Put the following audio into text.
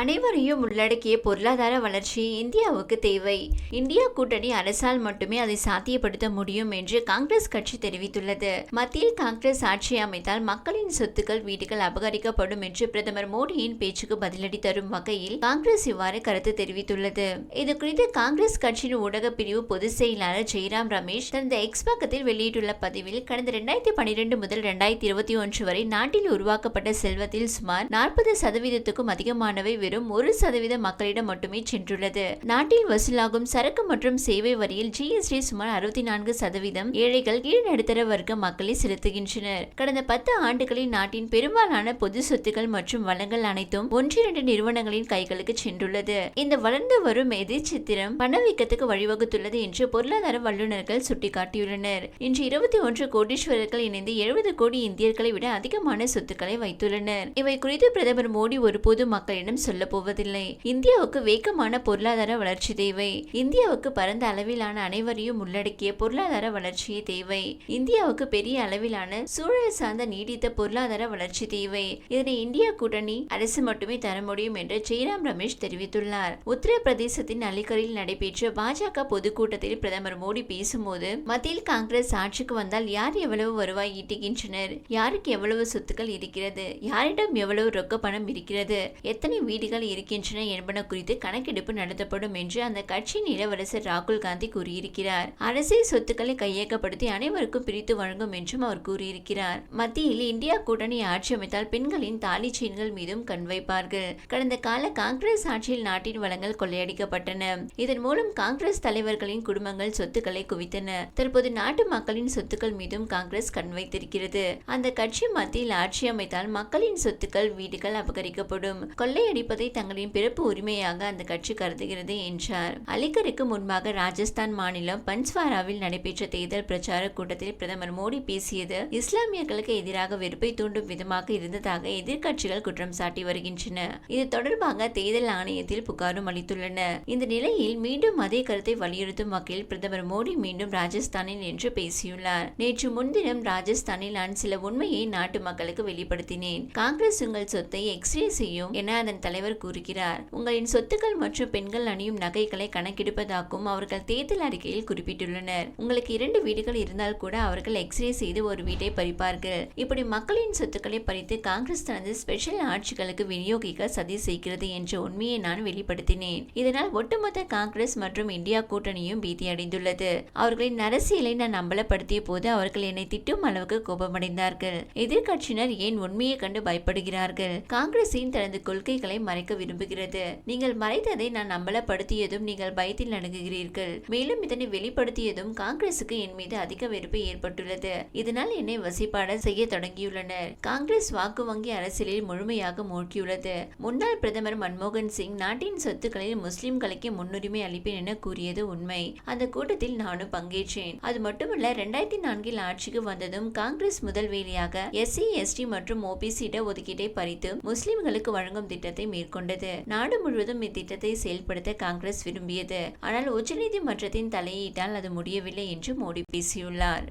அனைவரையும் உள்ளடக்கிய பொருளாதார வளர்ச்சி இந்தியாவுக்கு தேவை. இந்தியா கூட்டணி அரசால் மட்டுமே அதை சாத்தியப்படுத்த முடியும் என்று காங்கிரஸ் கட்சி தெரிவித்துள்ளது. மத்தியில் காங்கிரஸ் ஆட்சி அமைத்தால் மக்களின் சொத்துக்கள் வீடுகள் அபகரிக்கப்படும் என்று பிரதமர் மோடியின் பேச்சுக்கு பதிலடி தரும் வகையில் காங்கிரஸ் இவ்வாறு கருத்து தெரிவித்துள்ளது. இது குறித்து காங்கிரஸ் கட்சியின் ஊடக பிரிவு பொதுச் செயலாளர் ஜெய்ராம் ரமேஷ் தனது எக்ஸ் பக்கத்தில் வெளியிட்டுள்ள பதிவில் கடந்த இரண்டாயிரத்தி பனிரெண்டு முதல் இரண்டாயிரத்தி இருபத்தி ஒன்று வரை நாட்டில் உருவாக்கப்பட்ட செல்வத்தில் சுமார் நாற்பது சதவீதத்துக்கும் அதிகமானவை வெறும் ஒரு சதவீத மக்களிடம் மட்டுமே சென்றுள்ளது. நாட்டில் வசூலாகும் சரக்கு மற்றும் சேவை வரியில் ஜிஎஸ்டி சுமார் அறுபத்தி நான்கு சதவீதம் ஏழைகள் கீழ் நடுத்தர வர்க்க மக்களை செலுத்துகின்றனர். கடந்த பத்து ஆண்டுகளில் நாட்டின் பெரும்பாலான பொது சொத்துக்கள் மற்றும் வளங்கள் அனைத்தும் ஒன்றிரண்டு நிறுவனங்களின் கைகளுக்கு சென்றுள்ளது. இந்த வளர்ந்து வரும் எதிர்ச்சித்திரம் பணவீக்கத்துக்கு வழிவகுத்துள்ளது என்று பொருளாதார வல்லுநர்கள் சுட்டிக்காட்டியுள்ளனர். இன்று இருபத்தி ஒன்று கோடீஸ்வரர்கள் இணைந்து எழுபது கோடி இந்தியர்களை விட அதிகமான சொத்துக்களை வைத்துள்ளனர். இவை குறித்து பிரதமர் மோடி ஒருபோது மக்களிடம் சொல்ல போவதில்லை. இந்தியாவுக்கு வேகமான பொருளாதார வளர்ச்சி தேவை. இந்தியாவுக்கு பரந்த அளவிலான அனைவரையும் உள்ளடக்கிய பொருளாதார வளர்ச்சியே தேவை. இந்தியாவுக்கு பெரிய அளவிலான சூழல் சார்ந்த நீடித்த பொருளாதார வளர்ச்சி தேவை. இதனை இந்தியா கூட்டணி அரசு மட்டுமே தர முடியும் என்று ஜெய்ராம் ரமேஷ் தெரிவித்துள்ளார். உத்தரப்பிரதேசத்தின் அலிகரில் நடைபெற்ற பாஜக பொதுக்கூட்டத்தில் பிரதமர் மோடி பேசும்போது மத்தியில் காங்கிரஸ் ஆட்சிக்கு வந்தால் யார் எவ்வளவு வருவாய் ஈட்டுகின்றனர்? யாருக்கு எவ்வளவு சொத்துக்கள் இருக்கிறது? யாரிடம் எவ்வளவு ரொக்க பணம் இருக்கிறது? எத்தனை வீடு வீடுகள் இருக்கின்றன என்பன குறித்து கணக்கெடுப்பு நடத்தப்படும் என்று அந்த கட்சியின் இளவரசர் ராகுல் காந்தி கூறியிருக்கிறார். அரசியல் சொத்துக்களை கையகப்படுத்தி அனைவருக்கும் பிரித்து வழங்கும் என்றும் அவர் கூறியிருக்கிறார். மத்தியில் இந்தியா கூட்டணி ஆட்சி அமைத்தால் பெண்களின் தாலி செயின்கள் மீதும் கண் வைப்பார்கள். கடந்த கால காங்கிரஸ் ஆட்சியில் நாட்டின் வளங்கள் கொள்ளையடிக்கப்பட்டன. இதன் மூலம் காங்கிரஸ் தலைவர்களின் குடும்பங்கள் சொத்துக்களை குவித்தன. தற்போது நாட்டு மக்களின் சொத்துக்கள் மீதும் காங்கிரஸ் கண் வைத்திருக்கிறது. அந்த கட்சி மத்தியில் ஆட்சி அமைத்தால் மக்களின் சொத்துக்கள் வீடுகள் அபகரிக்கப்படும். கொள்ளையடிப்பதை தங்களின் பிறப்பு உரிமையாக அந்த கட்சி கருதுகிறது என்றார். அலிகருக்கு முன்பாக ராஜஸ்தான் மாநிலம் பன்ஸ்வாராவில் நடைபெற்ற தேர்தல் பிரச்சார கூட்டத்தில் பிரதமர் மோடி பேசியது இஸ்லாமியர்களுக்கு எதிராக வெறுப்பை தூண்டும் விதமாக இருந்ததாக எதிர்க்கட்சிகள் குற்றம் சாட்டி வருகின்றன. இது தொடர்பாக தேர்தல் ஆணையத்தில் புகாரும் அளித்துள்ளன. இந்த நிலையில் மீண்டும் அதே கருத்தை வலியுறுத்தும் வகையில் பிரதமர் மோடி மீண்டும் ராஜஸ்தானில் என்று பேசியுள்ளார். நேற்று முன்தினம் ராஜஸ்தானில் நான் சில உண்மையை நாட்டு மக்களுக்கு வெளிப்படுத்தினேன். காங்கிரஸ் உங்கள் சொத்தை எக்ஸ்ரே செய்யும் என அதன் தலைவர் கூறுகிறார். உங்களின் சொத்துக்கள் மற்றும் பெண்கள் அணியும் நகைகளை கணக்கெடுப்பதாகவும் அவர்கள் தேர்தல் அறிக்கையில் குறிப்பிட்டுள்ளனர். உங்களுக்கு இரண்டு வீடுகள் இருந்தால் கூட அவர்கள் எக்ஸ்ரே செய்து ஒரு வீட்டை பறிப்பார்கள். இப்படி மக்களின் சொத்துக்களை பறித்து காங்கிரஸ் தனது ஸ்பெஷல் ஆட்சிகளுக்கு விநியோகிக்க சதி செய்கிறது என்ற உண்மையை நான் வெளிப்படுத்தினேன். இதனால் ஒட்டுமொத்த காங்கிரஸ் மற்றும் இந்தியா கூட்டணியும் பீதியடைந்துள்ளது அவர்களின் அரசியலை நான் அம்பலப்படுத்திய போது அவர்கள் என்னை திட்டும் அளவுக்கு கோபமடைந்தார்கள். எதிர்க்கட்சியினர் ஏன் உண்மையை கண்டு பயப்படுகிறார்கள்? காங்கிரசின் தனது கொள்கைகளை மறைக்க விரும்புகிறது. நீங்கள் மறைத்ததை நான் அம்பலப்படுத்தியதும் நீங்கள் பயத்தில் நடுங்குகிறீர்கள். மேலும் இதனை வெளிப்படுத்தியதும் காங்கிரசுக்கு என் மீது அதிக வெறுப்பு ஏற்பட்டுள்ளது. இதனால் என்னை வசிப்பாட செய்ய தொடங்கியுள்ளனர். காங்கிரஸ் வாக்கு வங்கி அரசியலில் முழுமையாக மூழ்கியுள்ளது. முன்னாள் பிரதமர் மன்மோகன் சிங் நாட்டின் சொத்துக்களில் முஸ்லிம்களுக்கு முன்னுரிமை அளிப்பேன் என கூறியது உண்மை. அந்த கூட்டத்தில் நானும் பங்கேற்றேன். அது மட்டுமல்ல இரண்டாயிரத்தி நான்கில் ஆட்சிக்கு வந்ததும் காங்கிரஸ் முதல் வேலையாக எஸ்சி எஸ்டி மற்றும் ஓபிசி இட ஒதுக்கீட்டை பறித்து முஸ்லிம்களுக்கு வழங்கும் திட்டத்தை மேற்கொண்டது. நாடு முழுவதும் இத்திட்டத்தை செயல்படுத்த காங்கிரஸ் விரும்பியது. ஆனால் உச்சநீதிமன்றத்தின் தலையீட்டால் அது முடியவில்லை என்று மோடி பேசியுள்ளார்.